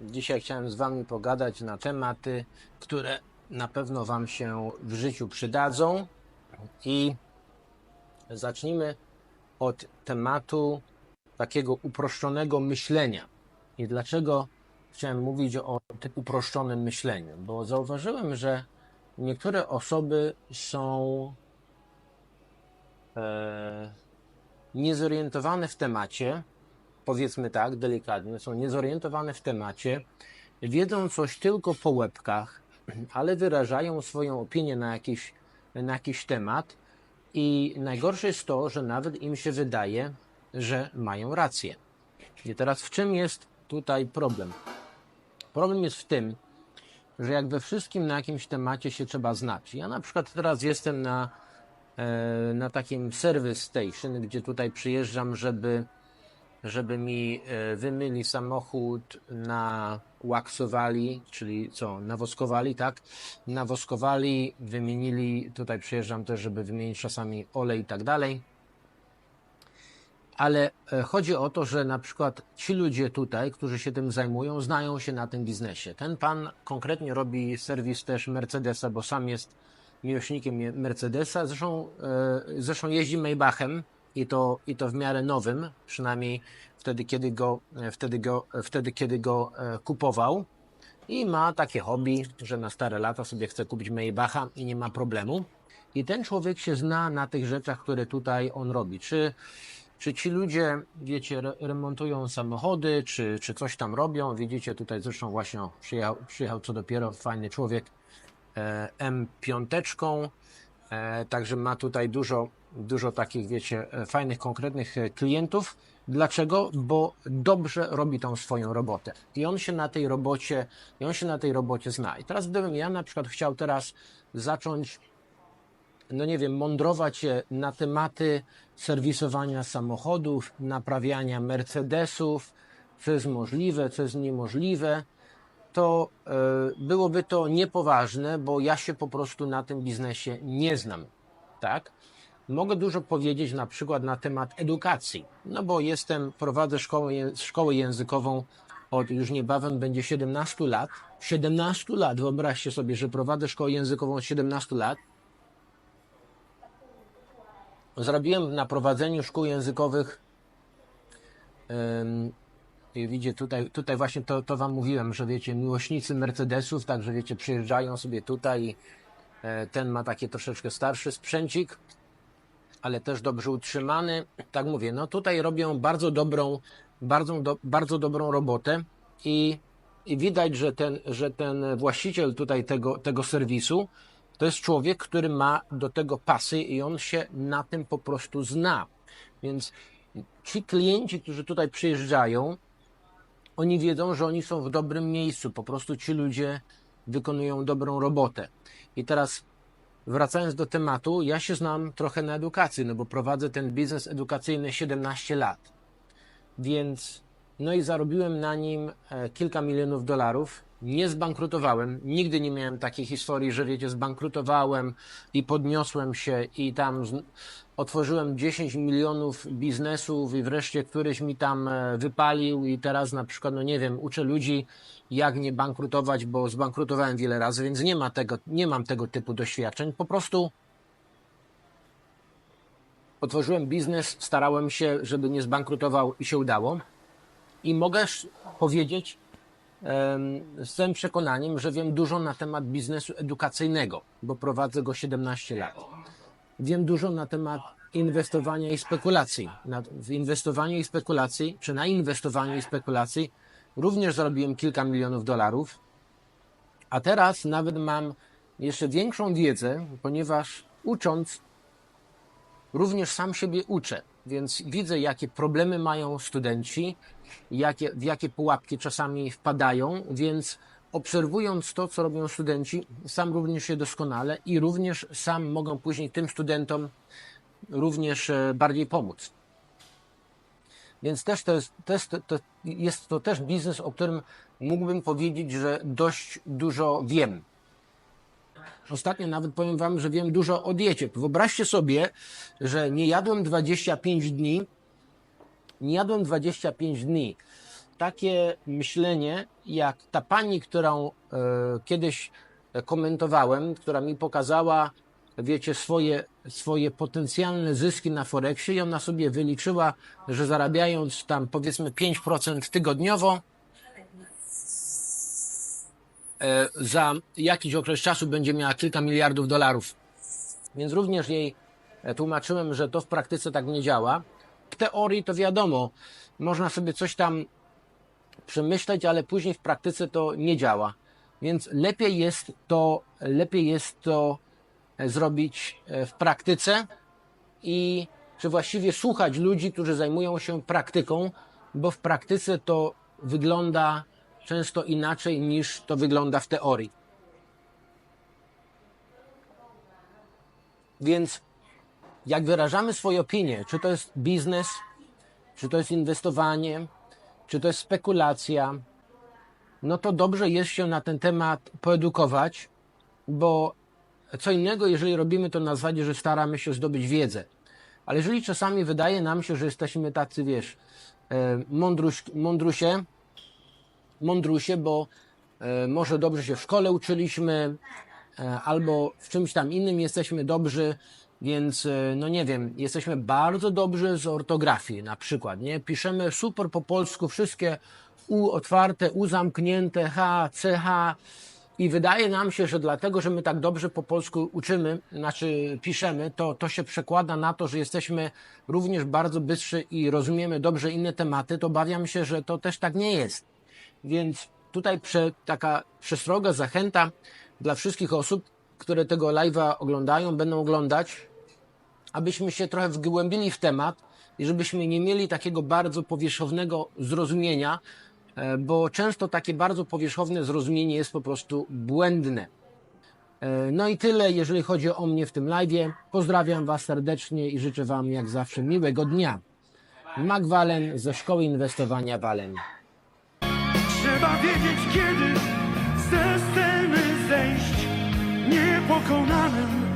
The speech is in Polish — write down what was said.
Dzisiaj chciałem z Wami pogadać na tematy, które na pewno Wam się w życiu przydadzą. I zacznijmy od tematu takiego uproszczonego myślenia. I dlaczego chciałem mówić o tym uproszczonym myśleniu? Bo zauważyłem, że niektóre osoby są e, niezorientowane w temacie, powiedzmy tak, delikatnie, są niezorientowane w temacie, wiedzą coś tylko po łebkach, ale wyrażają swoją opinię na jakiś, na jakiś temat i najgorsze jest to, że nawet im się wydaje, że mają rację. I teraz w czym jest tutaj problem? Problem jest w tym, że jak we wszystkim na jakimś temacie się trzeba znać. Ja na przykład teraz jestem na, e, na takim service station, gdzie tutaj przyjeżdżam, żeby żeby mi e, wymyli samochód, nałaksowali, czyli co, nawoskowali, tak? Nawoskowali, wymienili, tutaj przyjeżdżam też, żeby wymienić czasami olej i tak dalej. Ale e, chodzi o to, że na przykład ci ludzie tutaj, którzy się tym zajmują, znają się na tym biznesie. Ten pan konkretnie robi serwis też Mercedesa, bo sam jest miłośnikiem Mercedesa. Zresztą, e, zresztą jeździ Maybachem, i to, i to w miarę nowym, przynajmniej wtedy, kiedy go, wtedy go, wtedy, kiedy go e, kupował. I ma takie hobby, że na stare lata sobie chce kupić Maybacha i nie ma problemu. I ten człowiek się zna na tych rzeczach, które tutaj on robi. Czy, czy ci ludzie, wiecie, re- remontują samochody, czy, czy coś tam robią? Widzicie, tutaj zresztą właśnie przyjechał, przyjechał co dopiero fajny człowiek e, M5. E, Także ma tutaj dużo, dużo takich, wiecie, e, fajnych, konkretnych e, klientów. Dlaczego? Bo dobrze robi tą swoją robotę. I on się na tej robocie, i on się na tej robocie zna. I teraz gdybym ja na przykład chciał teraz zacząć no nie wiem, mądrować się na tematy serwisowania samochodów, naprawiania Mercedesów, co jest możliwe, co jest niemożliwe, to e, byłoby to niepoważne, bo ja się po prostu na tym biznesie nie znam. Tak? Mogę dużo powiedzieć na przykład na temat edukacji, no bo jestem, prowadzę szkołę, szkołę językową od już niebawem będzie 17 lat. 17 lat, wyobraźcie sobie, że prowadzę szkołę językową od 17 lat. Zrobiłem na prowadzeniu szkół językowych I widzicie, tutaj, tutaj właśnie to, to Wam mówiłem, że wiecie, miłośnicy Mercedesów, także wiecie, przyjeżdżają sobie tutaj. e, Ten ma taki troszeczkę starszy sprzęcik, ale też dobrze utrzymany. Tak mówię, no tutaj robią bardzo dobrą, bardzo, do, bardzo dobrą robotę i, i widać, że ten, że ten właściciel tutaj tego, tego serwisu to jest człowiek, który ma do tego pasy i on się na tym po prostu zna. Więc ci klienci, którzy tutaj przyjeżdżają, oni wiedzą, że oni są w dobrym miejscu. Po prostu ci ludzie wykonują dobrą robotę. I teraz wracając do tematu, ja się znam trochę na edukacji, no bo prowadzę ten biznes edukacyjny 17 lat. Więc no i zarobiłem na nim e, kilka milionów dolarów. Nie zbankrutowałem. Nigdy nie miałem takiej historii, że wiecie, zbankrutowałem i podniosłem się i tam otworzyłem 10 milionów biznesów i wreszcie któryś mi tam e, wypalił i teraz na przykład, no nie wiem, uczę ludzi jak nie bankrutować, bo zbankrutowałem wiele razy, więc nie ma tego, nie mam tego typu doświadczeń. Po prostu otworzyłem biznes, starałem się, żeby nie zbankrutował i się udało. I mogę powiedzieć z całym przekonaniem, że wiem dużo na temat biznesu edukacyjnego, bo prowadzę go 17 lat. Wiem dużo na temat inwestowania i spekulacji. Na, w inwestowaniu i spekulacji, czy na inwestowaniu i spekulacji również zarobiłem kilka milionów dolarów. A teraz nawet mam jeszcze większą wiedzę, ponieważ ucząc również sam siebie uczę, więc widzę, jakie problemy mają studenci, jakie, w jakie pułapki czasami wpadają, więc obserwując to, co robią studenci, sam również się doskonale i również sam mogę później tym studentom również e, bardziej pomóc. Więc też to jest, to, to jest to też biznes, o którym mógłbym powiedzieć, że dość dużo wiem. Ostatnio nawet powiem Wam, że wiem dużo o diecie. Wyobraźcie sobie, że nie jadłem 25 dni. Nie jadłem 25 dni. takie myślenie, jak ta pani, którą e, kiedyś komentowałem, która mi pokazała, wiecie, swoje, swoje potencjalne zyski na Forexie i ona sobie wyliczyła, że zarabiając tam powiedzmy 5% tygodniowo, e, za jakiś okres czasu będzie miała kilka miliardów dolarów. Więc również jej e, tłumaczyłem, że to w praktyce tak nie działa. W teorii to wiadomo, można sobie coś tam przemyśleć, ale później w praktyce to nie działa. Więc lepiej jest to, lepiej jest to e, zrobić e, w praktyce i czy właściwie słuchać ludzi, którzy zajmują się praktyką, bo w praktyce to wygląda często inaczej niż to wygląda w teorii. Więc jak wyrażamy swoje opinie, czy to jest biznes, czy to jest inwestowanie, czy to jest spekulacja, no to dobrze jest się na ten temat poedukować, bo co innego, jeżeli robimy to na zasadzie, że staramy się zdobyć wiedzę. Ale jeżeli czasami wydaje nam się, że jesteśmy tacy, wiesz, e, mądruś, mądrusie, mądrusie, bo e, może dobrze się w szkole uczyliśmy, e, albo w czymś tam innym jesteśmy dobrzy, więc e, no nie wiem, jesteśmy bardzo dobrzy z ortografii na przykład, nie? Piszemy super po polsku wszystkie U otwarte, U zamknięte, H, CH i wydaje nam się, że dlatego, że my tak dobrze po polsku uczymy, znaczy piszemy, to, to się przekłada na to, że jesteśmy również bardzo bystrzy i rozumiemy dobrze inne tematy, to obawiam się, że to też tak nie jest. Więc tutaj prze, taka przestroga, zachęta dla wszystkich osób, które tego live'a oglądają, będą oglądać, abyśmy się trochę wgłębili w temat i żebyśmy nie mieli takiego bardzo powierzchownego zrozumienia, e, bo często takie bardzo powierzchowne zrozumienie jest po prostu błędne. E, No i tyle, jeżeli chodzi o mnie w tym live'ie. Pozdrawiam Was serdecznie i życzę Wam jak zawsze miłego dnia. Mac Walen ze Szkoły Inwestowania Walen. Trzeba wiedzieć, kiedy Konan'ım